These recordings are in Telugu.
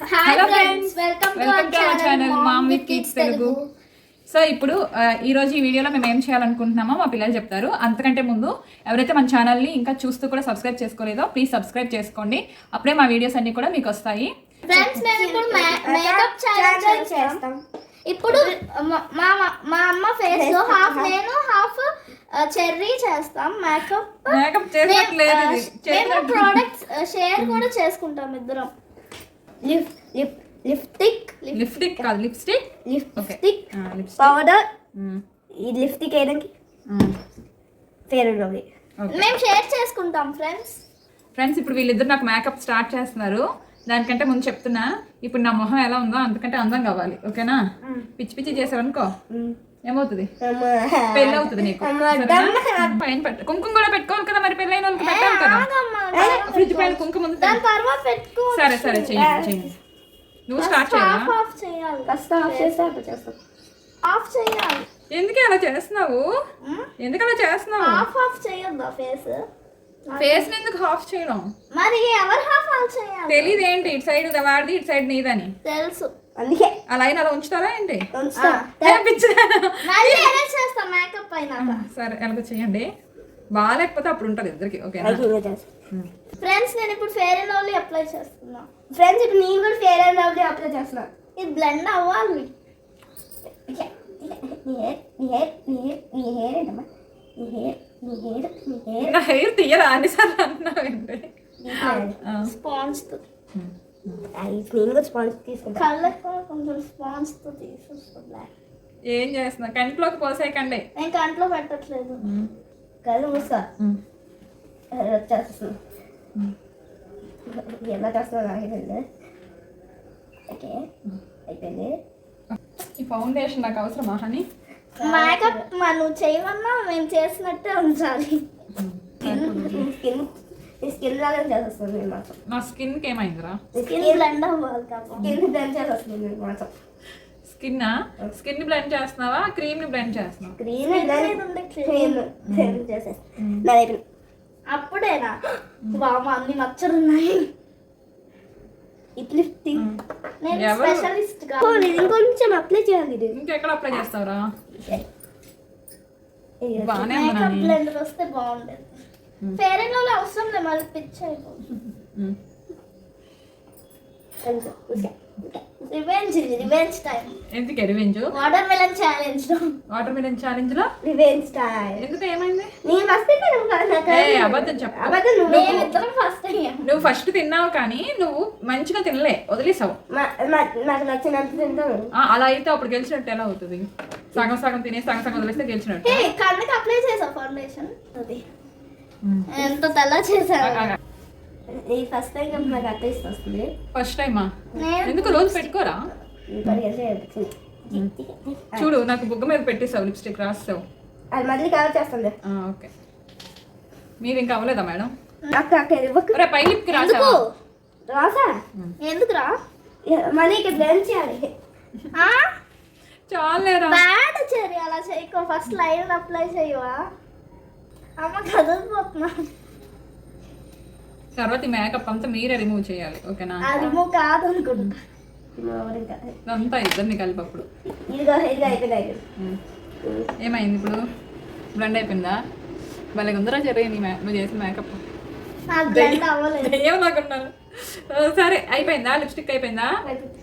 Hello friends welcome welcome to our channel mom with kids Telugu so ఇప్పుడు ఈ రోజు ఈ వీడియోలో మేము ఏం చేయాలనుకుంటున్నామో మా పిల్లలు చెప్తారు. అంతకంటే ముందు ఎవరైతే మన ఛానల్ని ఇంకా చూస్తూ కూడా సబ్స్క్రైబ్ చేసుకోలేదో ప్లీజ్ సబ్స్క్రైబ్ చేసుకోండి. అప్పుడే మా వీడియోస్ అన్ని కూడా మీకు వస్తాయి. ఫ్రెండ్స్ మేము ఇప్పుడు మేకప్ ఛాలెంజ్ చేస్తాం. ఇప్పుడు మా మా- అమ్మ ఫేస్లో హాఫ్ నేను హాఫ్ చెర్రీ చేస్తాం. మేకప్ మేకప్ చేసినట్లేదు ఇది. మేము చేసినట్టు ప్రోడక్ట్స్ షేర్ కూడా చేసుకుంటాం ఇద్దరం. లిప్స్టిక్ లిప్స్టిక్ కాదు లిప్స్టిక్ ఓకే లిప్స్టిక్ పౌడర్ ఈ లిప్స్టిక్ వేయడానికి ఫేర్ ఓకే మేము షేర్ చేసుకుంటాం ఫ్రెండ్స్ ఫ్రెండ్స్ ఇప్పుడు వీళ్ళిద్దరు నాకు మేకప్ స్టార్ట్ చేస్తున్నారు. దానికంటే ముందు చెప్తున్నా. ఇప్పుడు నా మొహం ఎలా ఉందో అంతకంటే అందం కావాలి ఓకేనా పిచ్చి పిచ్చి చేసావనుకో. ఏమవుతుంది? పెళ్ళి అవుతుంది నీకు. సరేనా? పైన పెట్ట. కుంకుమ కూడా పెట్టుకోవాలి కదా మరి పెళ్ళైన వాళ్ళకి పెట్టాలి కదా. ఫ్రిడ్జ్ పైన కుంకుమ సరే సరే చెయ్యి చెయ్యి నువ్వు స్టార్ట్ హాఫ్ చేయాలి. ఎందుకు అలా చేస్తున్నావు? ఎందుకు అలా చేస్తున్నావు? హాఫ్ ఆఫ్ చేయొద్దా ఫేస్? ఫేస్ ఎందుకు హాఫ్ చేయడం? మరి ఎవరు హాఫ్ ఆఫ్ చేయాలి? తెలియదు ఏంటి ఇటు సైడ్ వాడిది ఇటు సైడ్ నీదని. తెలుసు. అందుకే. లైన్ అలా ఉంచుతారా ఏంటి? సరే ఎలాగో చెయ్యండి బాగాలేకపోతే అప్పుడు ఉంటుంది ఇద్దరికి ఓకేనా? ఫ్రెండ్స్ నేను ఇప్పుడు ఫేర్ అండ్ లవ్లీ అప్లై చేస్తున్నా. ఫ్రెండ్స్ ఇప్పుడు నేను కూడా ఫేర్ అండ్ లవ్లీ అప్లై చేస్తున్నా. ఇది బ్లెండ్ అవ్వాలి. నీ హెయిర్ నీ హెయిర్ నీ హెయిర్ నీ హెయిర్ ఏంటమ్మా? నీ హెయిర్ నీ హెయిర్ నీ హెయిర్ నా హెయిర్ తీయరా? అన్నిసార్లు ఆ. స్పాన్స్ నేను కూడా స్పాన్స్ తీసుకుంటా. కళ్ళకు కూడా కొంచెం స్పాన్స్తో తీసేస్తా బ్లాక్ ఏం చేస్తున్నా? కంట్లోకి పోసేయకండి. నేను కంట్లో పెట్టట్లేదు. కళ్ళు వచ్చేస్తుంది ఎలా చేస్తున్నా నాకు తెలియదు. ఓకే అయిపోయింది. ఈ ఫౌండేషన్ నాకు అవసరమా హనీ? మేకప్ మా నువ్వు చేయమన్నా మేము చేసినట్టే ఉంచాలి స్కిన్ నీ స్కిన్ లాగా చేసేస్తుంది నేను మాత్రం. నా స్కిన్కి ఏమైందిరా? స్కిన్ బ్లెండ్ స్కిన్ బ్లెండ్ చేసేస్తుంది నేను మాత్రం. స్కిన్ స్కిన్ బ్లెండ్ చేస్తున్నావా? క్రీమ్ని బ్లెండ్ చేస్తున్నావా బ్లెండ్ క్రీమ్. క్రీమ్ అయిపోయింది అప్పుడేనా? బామ్మ అన్ని మచ్చలు ఉన్నాయి ఇట్ లిఫ్టింగ్ నేను? స్పెషలిస్ట్గా ఇది ఇంకొంచెం అప్లై చేయాలి ఇది. ఇంకెక్కడ అప్లై చేస్తావురా? బాగానే మేకప్ బ్లెండర్ వస్తే బాగుండేది. ఫేర్ అండ్ లవ్లీ అవసరం లేదు మళ్ళీ పిచ్ అయిపోతుంది ఉమ్. రివెంజ్ రివెంజ్ టైం ఎందుకు revenge watermelon challenge watermelon ఛాలెంజ్లో? రివెంజ్ స్టైల్ ఎందుకు ఏమైంది? నేను నాకు ఏ అబద్ధం చెప్పు. అబద్ధం నువ్వు మేమిద్దరం ఫస్ట్ నువ్వు ఫస్ట్ తిన్నావు కానీ నువ్వు మంచిగా తినలే వదిలేసావు. నాకు నచ్చినంత తింటాను అలా అయితే అప్పుడు గెలిచినట్టు ఎలా అవుతుంది? సగం సగం తినే సగం సగం వదిలేస్తే గెలిచినట్టు. కళ్ళకి అప్లై చేసావు ఫౌండేషన్ అది. ఎంత తెల్ల చేసావు ఈ ఫస్ట్ టైం నాకు అట్లా వస్తుంది. ఫస్ట్ టైమా? ఎందుకు రోజు పెట్టుకోరా. చూడు నాకు బుగ్గ మీద పెట్టేసావు లిప్స్టిక్ రాస్తావు. అది మళ్ళీ కవర్ చేస్తుంది ఓకే. మీరు ఇంకా అవ్వలేదా మేడం? అక్క అక్క ఇవ్వకు. రే పై లిప్కి రాసావా? రాసా? ఎందుకురా మళ్ళీ ఇక్కడ బ్లెండ్ చేయాలి. చాలేరా బ్యాడ్ చెరి అలా చేయకో. ఫస్ట్ లైన్ అప్లై చేయవా? తర్వాత ఈ మేకప్ అంతా మీరే రిమూవ్ చేయాలి ఓకేనా? రిమూవ్ కాదు అనుకుంటా ఇంకోటి ఇంకా. ఇదంతా ఇద్దరిని కలిపి అప్పుడు. ఏమైంది ఇప్పుడు? బ్లెండ్ అయిపోయిందా? భలే ఉందరా చెర్రీ నీ నువ్వు చేసిన మేకప్ ఆ, సరే అయిపోయిందా? లిప్స్టిక్ అయిపోయిందా?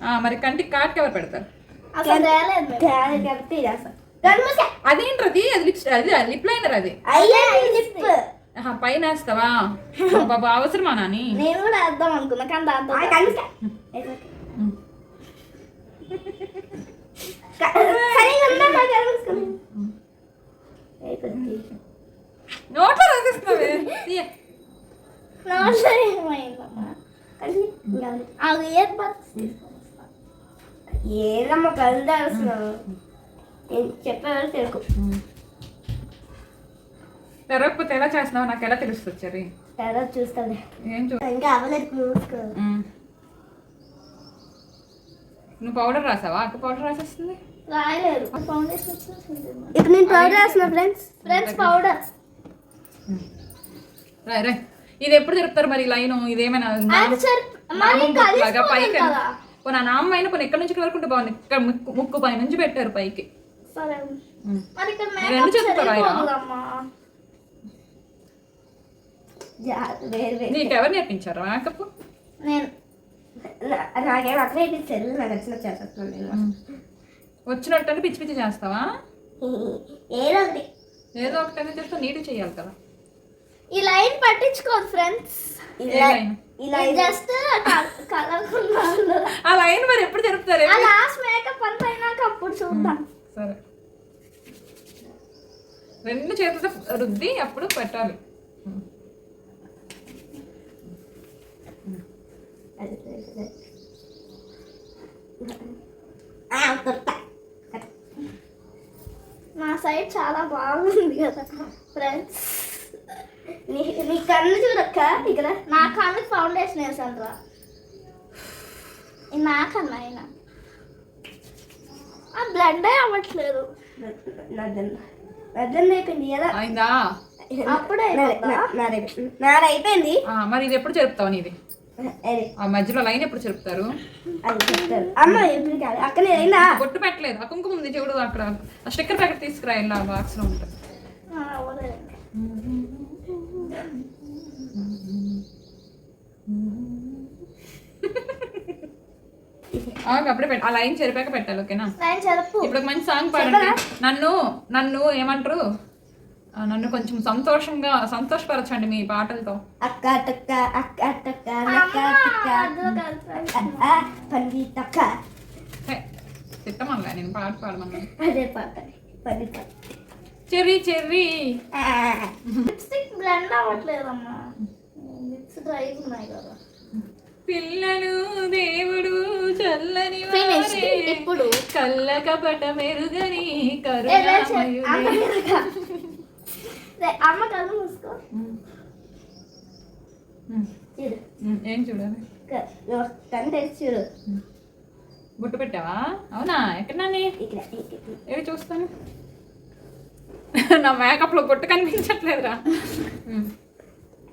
ఆ, మరి కంటికి కాట్ కవర్ పెడతారు? అదేంటది? అది లిప్స్ అది లిప్ లైనర్ అది. లిప్. ఆహా, పైన వేస్తావా? బాబా అవసరమా నాని? నేను కూడా వేద్దాం అనుకున్నా కానీ దాంతో ఉమ్. సరిగా ఉందా నోట్లో రాసేస్తున్నావే? తీయ. ఏదమ్మా కళ్ళు ఉమ్. తెరవకపోతే ఎలా చేస్తున్నావు? నాకు ఎలా తెలుస్తుంది తర్వాత చూస్తాను ఏం చూ ఇంకా అవ్వలేదు చూసుకో ఉమ్. నువ్వు పౌడర్ రాసావా? అక్క పౌడర్ రాసేస్తుంది? రాయలేదు. ఫౌండేషన్ వచ్చింది ఇప్పుడు నేను పౌడర్ వేస్తున్నా ఫ్రెండ్స్ ఫ్రెండ్స్ పౌడర్ రాయ్ రాయ్. ఇది ఎప్పుడు తిరుపుతారు మరి లైన్? ఇదేమైనా పైకి పోనీ ఎక్కడి నుంచి వరకు బాగుంది. ఇక్కడ ముక్కు ముక్కు పై నుంచి పెట్టారు పైకి. సరే ఉమ్. మరి ఇక్కడ రెండు మేకప్ చేతులతో రాయరా? సరిపోదులమ్మా జా- వేరు వేరు. నీకు ఎవరు నేర్పించారు? మేకప్? నేను నాకేం నాకు వచ్చిన నేను. వచ్చినట్టు పిచ్చి పిచ్చి చేస్తావా? ఏదో ఒకటి ఏదో ఒకటి చేస్తే నీట్ చేయాలి కదా. ఈ లైన్ పట్టించుకోదు ఫ్రెండ్స్. జస్ట్ కలర్ ఆ లైన్ మరి ఎప్పుడు జరుపుతారు? ఆ లాస్ట్ మేకప్ అంతా అయినాక అప్పుడు చూద్దాం. సరే. రెండు చేతులతో రుద్ది అప్పుడు పెట్టాలి. నా సైడ్ చాలా బాగుంది కదా ఫ్రెండ్స్ నీ నీ కన్ను చూడక్క ఇక్కడ. నా కళ్ళకి ఫౌండేషన్ వేసాను రా నా కన్నా అయినా. ఆ బ్లడ్ అవ్వట్లేదు. నద్దన్న అయిపోయింది కదా? అయిందా? అప్పుడే మరి ఇది ఎప్పుడు చెరుపుతావు నీది? ఆ మధ్యలో లైన్ ఎప్పుడు చెప్తారు. అమ్మ ఎప్పుడు కాదు అక్కనే అయిందా? బొట్టు పెట్టలేదు. ఆ కుంకుమ ఉంది చూడు అక్కడ. ఆ స్టిక్కర్ ప్యాకెట్ తీసుకురా ఇలా బాక్స్లో ఉంటుంది ఆ, అవ్వలేదు. ఆగు, అప్పుడే పెట్ట. ఆ లైన్ చెరిపాక పెట్టాలి ఓకేనా? ఇప్పుడు మంచి సాంగ్ పాడండి. నన్ను నన్ను ఏమంటారు? నన్ను కొంచెం సంతోషంగా సంతోషపరచండి మీ పాటలతో. అక్క టక్క అక్క టక్క నక్క టక్క పంది టక్క నేను పాట పాడమన్నా అదే పాట పంది చెర్రీ చెర్రీ. లిప్స్టిక్ బ్లెండ్ అవ్వట్లేదమ్మా. లిప్స్ డ్రై ఉన్నాయి కదా. పిల్లలు దేవుడు చల్లని ఇప్పుడు. కళ్ళ కపట మెరుగని ఏ, అమ్మ కళ్ళు మూసుకో. చూడు చూడాలి? చూడు. బుట్టు పెట్టావా? అవునా? ఎక్కడ. ఏవి చూస్తాను? నా మేకప్లో బొట్టు కనిపించట్లేదురా.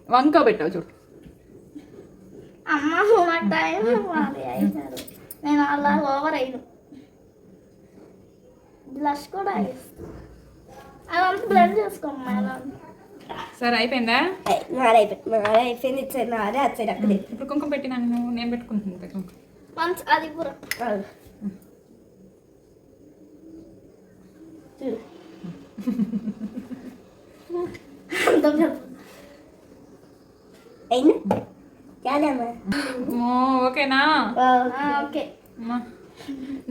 వంక పెట్టావు చూడు. అమ్మ టైం మాది అయినారు. నేను అలా ఓవర్ అయ్యాను బ్లష్ కూడా అదంతా బ్లెండ్ చేసుకోమ్మా అలా సరే అయిపోయిందా? అయిపోయింది. ఇచ్చారు నాదే వచ్చాడు అక్కడే ఇప్పుడు కుంకుమ పెట్టి నన్ను నేను పెట్టుకుంటున్నాను కుంకుమ మంచి అది కూడా అంత ఓకేనా? ఓకే.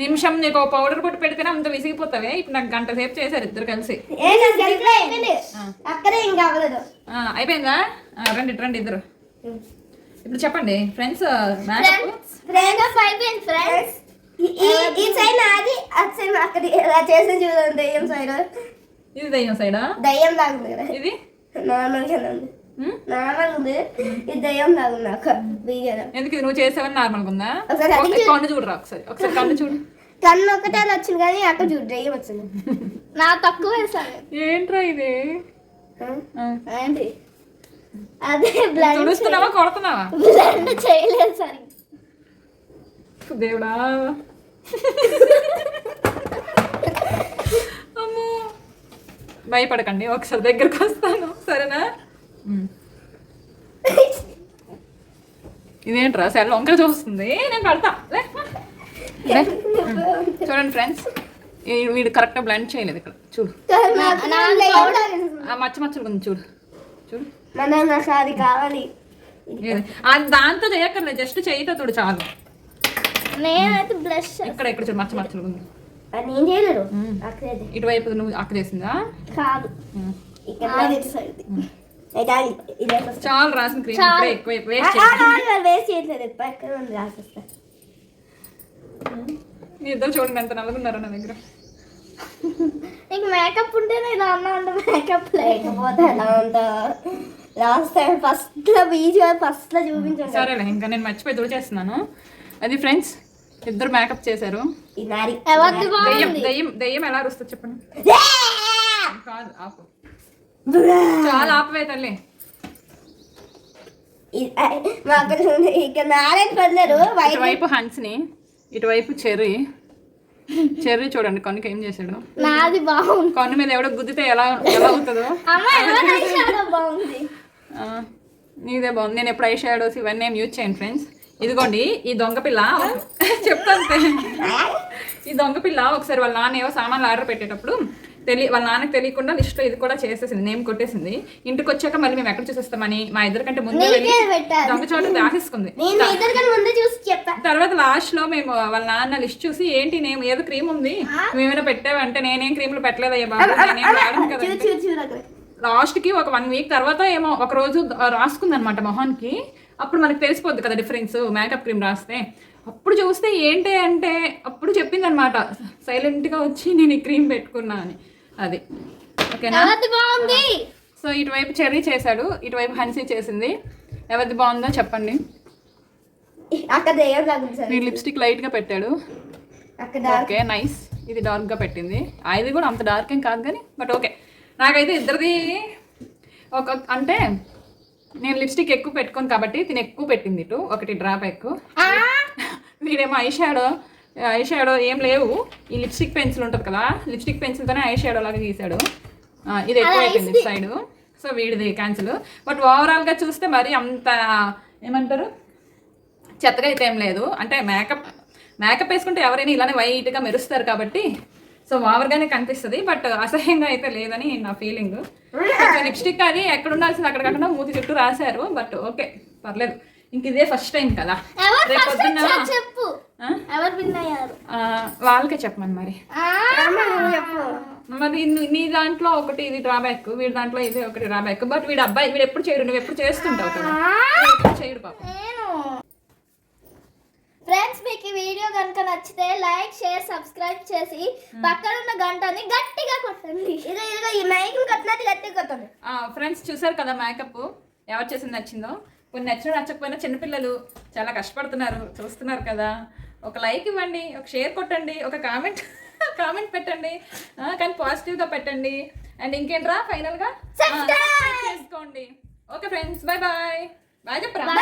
నిమిషం నీకు పౌడర్ పొట్టు పెడితేనే అంత విసిగిపోతావే? ఇప్పుడు నాకు గంట సేపు చేశారు ఇద్దరు కలిసి. అయిపోయింది? రండి రండి ఇద్దరు. ఇప్పుడు చెప్పండి ఫ్రెండ్స్ ఇది దయ్యం సైడా దయ్యం ఇది? నార్మల్ ఇది దయ్యం ఎందుకు నువ్వు చేసావని నార్మల్గా ఉందా? కన్ను చూడరా ఒకసారి. ఒకసారి కన్ను చూడు. కన్ను ఒకటే వచ్చింది కానీ అక్క చూడు దయ్యం వచ్చింది. నా తక్కువ వేసాను. ఏంట్రా ఇది. ఏంటి? అదే బ్లడ్ తుడుస్తున్నావా కొడుతున్నావా? బ్లెండ్ చేయలేదు సరి. దేవుడా. అమ్మో. భయపడకండి ఒకసారి దగ్గరకు వస్తాను. సరేనా. ఇదేంట్రా? సెల్ వంక చూస్తుంది. నేను పడతా. చూడండి ఫ్రెండ్స్ వీడు కరెక్ట్గా బ్లెండ్ చేయలేదు ఇక్కడ. చూడు. ఆ మచ్చ మచ్చలు ఉంది చూడు. చూడు. అది కావాలి? ఆ దాంతో చేయక్కర్లేదు జస్ట్ చేయితో చూడు చాలు. నేనైతే బ్లష్ ఇక్కడ ఇక్కడ చూడు మచ్చ మచ్చలు ఉంది అది నేను. అక్కడే. ఇటువైపు నువ్వు అక్క చేసిందా కాదు. ఇక్కడ చాలు రాసిన క్రీమ్ ఎక్కువ వేస్ట్ చేయట్లేదు ఉంది రాసేస్తా మీ ఇద్దరు చూడండి ఎంత నలుగున్నారు నా దగ్గర నీకు మేకప్ ఉంటేనే ఇలా అన్నా అంటే మేకప్ లేకపోతే ఎలా ఉందో లాస్ట్ టైం ఫస్ట్లో బీచ్ ఫస్ట్లో చూపించండి సరేలే ఇంకా నేను మర్చిపోయి తుడిచేస్తున్నాను అది ఫ్రెండ్స్ ఇద్దరు మేకప్ చేశారు దెయ్యం దెయ్యం దెయ్యం ఎలా అరుస్తుంది చెప్పండి కాదు ఆపు చాలా ఆపవే తల్లి. ఈ- ఆ, మా అక్కడ ఉంది. ఇక్కడ నారాయణ పడినారు వైట్ వైపు హండ్స్ని ఇటువైపు చెర్రీ. చెర్రీ చూడండి కొన్నికి ఏం చేశాడు? నాది బాగుంది. కొన్ను మీద ఎవడో గుద్దితే ఎలా ఎలా అవుతుందో? అమ్మ ఎవరి eyeshadow బాగుంది. ఆ, నీదే బాగుంది. నేను ఎప్పుడు ఐ షాడోస్ ఇవన్నీ ఏం యూజ్ చేయను ఫ్రెండ్స్ ఇదిగోండి ఈ దొంగ పిల్ల చెప్తాను ఈ దొంగ పిల్ల ఒకసారి వాళ్ళ నాన్న ఏవో సామాన్లు ఆర్డర్ పెట్టేటప్పుడు తెలియ వాళ్ళ నాన్నకి తెలియకుండా లిస్ట్ ఇది కూడా చేసేసింది నేమ్ కొట్టేసింది. ఇంటికి వచ్చాక మళ్ళీ మేము ఎక్కడ చూసేస్తామని మా ఇద్దరి కంటే ముందే వెళ్ళి. దొంగ చోట దాసేసుకుంది. తర్వాత లాస్ట్లో మేము వాళ్ళ నాన్న లిస్ట్ చూసి ఏంటి నేను ఏదో క్రీమ్ ఉంది. మేమైనా పెట్టావంటే నేనేం క్రీములు పెట్టలేదయ్యా బాబు. నేనేం కదా లాస్ట్కి ఒక వన్ వీక్ తర్వాత ఏమో ఒక రోజు రాసుకుంది అనమాట మొహానికి అప్పుడు మనకు తెలిసిపోద్ది కదా డిఫరెన్స్ మేకప్ క్రీమ్ రాస్తే. అప్పుడు చూస్తే ఏంటి అంటే అప్పుడు చెప్పింది అనమాట సైలెంట్గా వచ్చి నేను ఈ క్రీమ్ పెట్టుకున్నా అని. అది. ఓకేనా? బాగుంది? సో ఇటువైపు చెర్రీ చేశాడు ఇటువైపు హన్సీ చేసింది. ఎవరిది బాగుందో చెప్పండి. నీ లిప్స్టిక్ లైట్గా పెట్టాడు. Okay nice. ఇది డార్క్గా పెట్టింది. ఇది కూడా అంత డార్క్ ఏం కాదు కానీ బట్ ఓకే. నాకైతే ఇద్దరిది ఒక అంటే నేను లిప్స్టిక్ ఎక్కువ పెట్టుకోను కాబట్టి తిని ఎక్కువ పెట్టింది ఇటు. ఒకటి డ్రాప్ ఎక్కువ. వీడేమో ఐ షాడో. ఐ షాడో ఏం లేవు. ఈ లిప్స్టిక్ పెన్సిల్ ఉంటుంది కదా లిప్స్టిక్ పెన్సిల్తోనే ఐ షాడో లాగా గీసాడు ఇది ఎక్కువ అయిపోయింది సైడ్ సో వీడిది క్యాన్సిల్ బట్ ఓవరాల్గా చూస్తే మరి అంత ఏమంటారు? చెత్తగా అయితే ఏం లేదు. అంటే మేకప్ మేకప్ వేసుకుంటే ఎవరైనా ఇలానే వైట్గా మెరుస్తారు కాబట్టి సో ఓవర్గానే కనిపిస్తుంది. బట్ అసహ్యంగా అయితే లేదని నా ఫీలింగ్ లిప్స్టిక్ అది ఎక్కడ ఉండాల్సింది అక్కడ కాకుండా మూతి చుట్టూ రాశారు. బట్ ఓకే పర్లేదు. ఇంక ఇదే ఫస్ట్ టైం కదా. రేపు పొద్దున్న వాళ్ళకే చెప్పమని మరి. మరి నీ- నీ దాంట్లో ఒకటి ఇది డ్రాబ్యాక్ వీడి దాంట్లో ఇది ఒకటి డ్రాబ్యాక్ బట్ వీడు అబ్బాయి వీడు ఎప్పుడు చేయడు నువ్వు ఎప్పుడు చేస్తుంటావు కదా. వీడు ఎప్పుడు చేయడు పాపం. ఫ్రెండ్స్ మీకు ఈ వీడియో కనుక నచ్చితే లైక్ షేర్ సబ్స్క్రైబ్ చేసి పక్కన ఉన్న గంటని గట్టిగా కొట్టండి. ఇదిగో ఈ మైకులు కట్టినట్టు గట్టిగా కొట్టండి. ఫ్రెండ్స్ చూసారు కదా మేకప్ ఎవరు చేసింది నచ్చిందో? కొన్ని నచ్చిన నచ్చకపోయినా చిన్నపిల్లలు చాలా కష్టపడుతున్నారు చూస్తున్నారు కదా. ఒక లైక్ ఇవ్వండి ఒక షేర్ కొట్టండి ఒక కామెంట్ కామెంట్ పెట్టండి కానీ పాజిటివ్గా పెట్టండి. అండ్ ఇంకేంట్రా ఫైనల్గా చేసుకోండి okay friends bye bye bye చెప్పరా